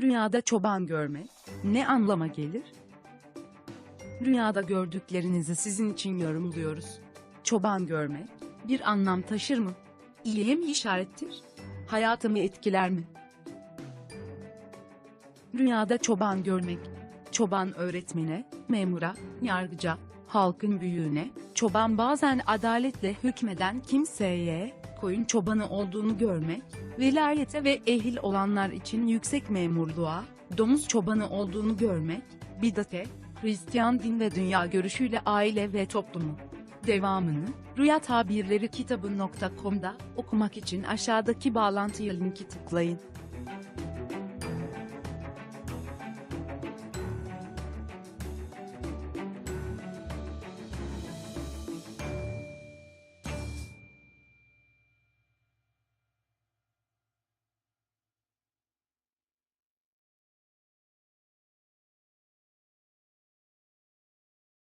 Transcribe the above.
Rüyada çoban görmek ne anlama gelir? Rüyada gördüklerinizi sizin için yorumluyoruz. Çoban görmek bir anlam taşır mı? İyiye mi işarettir? Hayatımı etkiler mi? Rüyada çoban görmek. Çoban öğretmene, memura, yargıca, halkın büyüğüne, çoban bazen adaletle hükmeden kimseye, koyun çobanı olduğunu görmek, velayete ve ehil olanlar için yüksek memurluğa, domuz çobanı olduğunu görmek, bidate, Hristiyan din ve dünya görüşüyle aile ve toplumu. Devamını, Rüya Tabirleri kitabı.com'da okumak için aşağıdaki bağlantıya linki tıklayın.